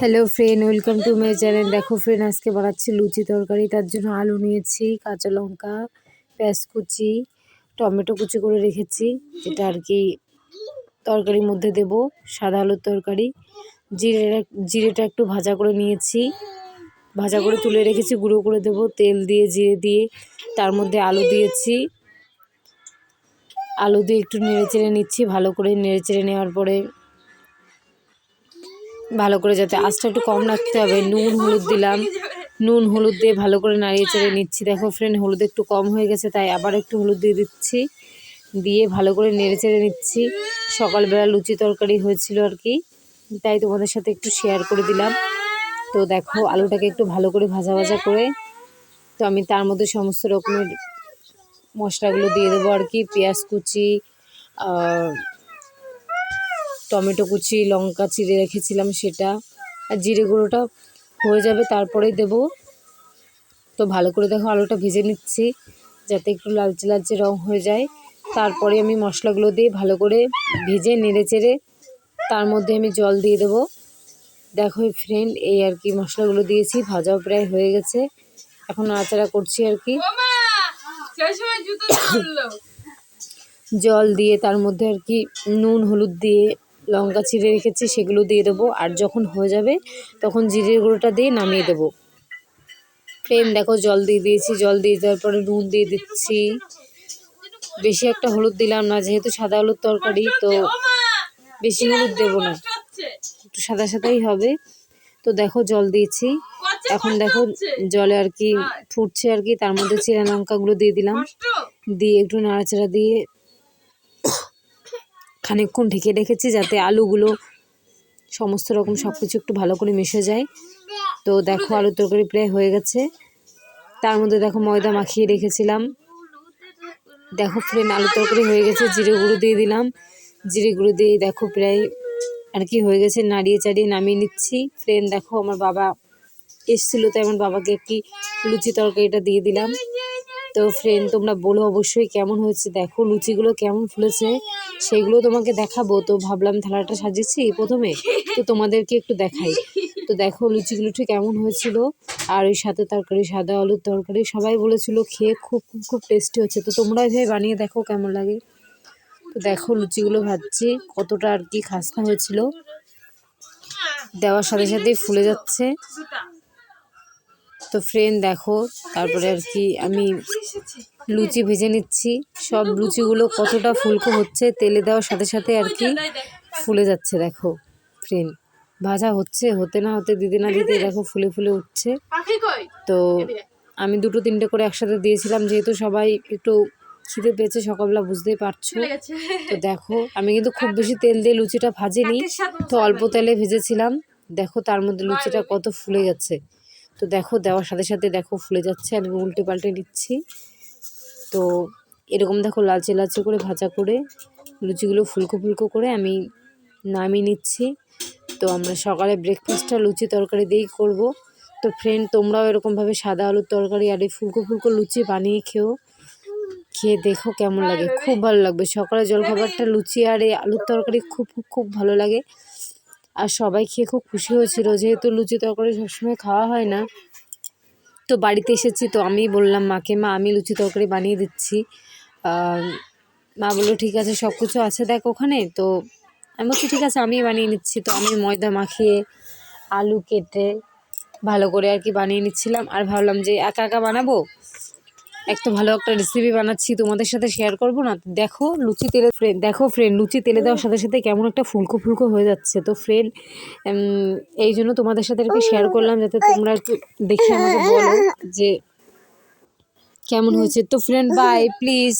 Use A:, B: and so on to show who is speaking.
A: Hello friend welcome to my channel দেখো friend আজকে বানাচ্ছি লুচি তরকারি। তার জন্য আলু নিয়েছি, কাঁচা লঙ্কা, পেঁয়াজ কুচি, টমেটো কুচি করে রেখেছি, যেটা আর কি তরকারির মধ্যে দেব, সাদা আলুর তরকারি। জিরে জিরেটা একটু ভাজা করে নিয়েছি। ভাজা করে তুলে রেখেছি, গুঁড়ো করে দেব, তেল দিয়ে, জিরে দিয়ে। তার মধ্যে আলু দিয়েছি। আলু দিয়ে একটু নেড়ে চেড়ে নিচ্ছি, ভালো করে নেড়ে চেড়ে নেওয়ার পরে ভালো করে যাতে আঁচটা একটু কম রাখতে হবে। নুন, হলুদ দিলাম। নুন, হলুদ দিয়ে ভালো করে নাড়িয়ে চেড়ে নিচ্ছি। দেখো ফ্রেন্ড হলুদ একটু কম হয়ে গেছে, তাই আবার একটু হলুদ দিয়ে দিচ্ছি। দিয়ে ভালো করে নেড়ে চেড়ে নিচ্ছি। সকালবেলা লুচি তরকারি হয়েছিল আর কি, তাই তোমাদের সাথে একটু শেয়ার করে দিলাম। তো দেখো আলুটাকে একটু ভালো করে ভাজা ভাজা করে, তো আমি তার মধ্যে সমস্ত রকমের মশলাগুলো দিয়ে দেবো আর কি। পেঁয়াজ কুচি টমেটো কুচি লঙ্কা চিড়ে রেখেছিলাম সেটা। আর জিরে গুঁড়োটা হয়ে যাবে তারপরেই দেব। তো ভালো করে দেখো আলুটা ভেজে নিচ্ছি যাতে একটু লালচে লালচে রং হয়ে যায়। তারপরে আমি মশলাগুলো দিয়ে ভালো করে ভেজে নেড়ে চেড়ে তার মধ্যে আমি জল দিয়ে দেবো। দেখো ফ্রেন্ড এই আর কি মশলাগুলো দিয়েছি ভাজাও প্রায় হয়ে গেছে। এখন আচারা করছি আর কি। জল দিয়ে তার মধ্যে আর কি নুন হলুদ দিয়ে লঙ্কা চিড়ে রেখেছি, সেগুলো দিয়ে দেবো। আর যখন হয়ে যাবে, তখন জিরের গুঁড়োটা দিয়ে নামিয়ে দেবো। ফ্রেম দেখো, জল দিয়ে দিয়েছি। জল দিয়ে দেওয়ার পরে নুন দিয়ে দিচ্ছি। বেশি একটা হলুদ দিলাম না, যেহেতু সাদা হলুদ তরকারি, তো বেশি হলুদ দেবো না। একটু সাদা সাদাই হবে। তো দেখো, জল দিয়েছি। এখন দেখো, জলে আর কি ফুটছে আর কি, তার মধ্যে চিরা লঙ্কাগুলো দিয়ে দিলাম। দিয়ে একটু নাড়াচাড়া দিয়ে খানিকক্ষণ ঢেকে রেখেছি যাতে আলুগুলো সমস্ত রকম সব কিছু একটু ভালো করে মিশে যায়। তো দেখো আলুর তরকারি প্রায় হয়ে গেছে। তার মধ্যে দেখো ময়দা মাখিয়ে রেখেছিলাম। দেখো ফ্রেন্ড আলু তরকারি হয়ে গেছে, জিরে গুঁড়ো দিয়ে দিলাম। জিরে গুঁড়ো দিয়ে দেখো প্রায় আর কি হয়ে গেছে, নাড়িয়ে চাড়িয়ে নামিয়ে নিচ্ছি। ফ্রেন্ড দেখো আমার বাবা এসছিলো, তাই আমার বাবাকে একটি লুচি তরকারিটা দিয়ে দিলাম। তো ফ্রেন্ড তোমরা বলো অবশ্যই কেমন হয়েছে? দেখো লুচিগুলো কেমন ফুলেছে? সেগুলো তোমাকে দেখাবো। তো ভাবলাম থালাটা সাজিয়েছি প্রথমে। তো তোমাদেরকে একটু দেখাই। তো দেখো লুচিগুলো ঠিক কেমন হয়েছিল। আর ওই সাথে তরকারি, সাদা আলুর তরকারি সবাই বলেছিল খেয়ে খুব খুব খুব টেস্টি হচ্ছে। তো তোমরা এভাবে বানিয়ে দেখো কেমন লাগে। তো দেখো লুচিগুলো ভাজছি, কতটা আর কি খাস্তা হয়েছিল। দেওয়ার সাথে সাথেই ফুলে যাচ্ছে। তো ফ্রেন্ড দেখো, তারপরে আর কি আমি লুচি ভেজে নিচ্ছি। সব লুচিগুলো কতটা ফুলকো হচ্ছে তেলে দেওয়ার সাথে সাথে আর কি ফুলে যাচ্ছে দেখো ফ্রেন্ড ভাজা হচ্ছে হতে না হতে দিতে না দিতে দেখো ফুলে ফুলে উঠছে। তো আমি দুটো তিনটে করে একসাথে দিয়েছিলাম যেহেতু সবাই একটু খিদে পেয়েছে সকালবেলা বুঝতেই পারছ। তো দেখো আমি কিন্তু খুব বেশি তেল দিয়ে লুচিটা ভাজিনি তো অল্প তেলে ভেজেছিলাম। দেখো তার মধ্যে লুচিটা কত ফুলে গেছে তো দেখো দেওয়ার সাথে সাথে দেখো ফুলে যাচ্ছে আমি উল্টে পাল্টে নিচ্ছি। তো এরকম দেখো লালচে লালচে করে ভাজা করে লুচিগুলো ফুলকো ফুলকো করে আমি নামিয়ে নিচ্ছি। তো আমরা সকালে ব্রেকফাস্টটা লুচি তরকারি দিয়েই করব। তো ফ্রেন্ড তোমরাও এরকমভাবে সাদা আলুর তরকারি আর এই ফুলকো ফুলকো লুচি বানিয়ে খেও। খেয়ে দেখো কেমন লাগে, খুব ভালো লাগবে। সকালে জলখাবারটা লুচি আর এই আলুর তরকারি খুব খুব ভালো লাগে। আর সবাই খেয়ে খুব খুশি হয়েছিল, যেহেতু লুচি তরকারি সবসময় খাওয়া হয় না। তো বাড়িতে এসেছি, তো আমি বললাম, মাকে, মা, আমি লুচি তরকারি বানিয়ে দিচ্ছি। মা বলল, ঠিক আছে, সব কিছু আছে, দেখ ওখানে। তো আমি বলছি, ঠিক আছে আমি বানিয়ে নিচ্ছি। তো আমি ময়দা মাখিয়ে আলু কেটে ভালো করে আর কি বানিয়ে নিচ্ছিলাম। আর ভাবলাম যে একা একা বানাবো? এক তো ভালো একটা রেসিপি বানাচ্ছি, তোমাদের সাথে শেয়ার করব না। দেখো লুচি তেলে ফ্রেন্ড দেখো ফ্রেন্ড লুচি তেলে দেওয়ার সাথে সাথে কেমন একটা ফুলকো ফুলকো হয়ে যাচ্ছে। তো ফ্রেন্ড এই জন্য তোমাদের সাথে একটু শেয়ার করলাম যাতে তোমরা একটু দেখে আমাকে বলো যে কেমন হয়েছে। তো ফ্রেন্ড বাই প্লিজ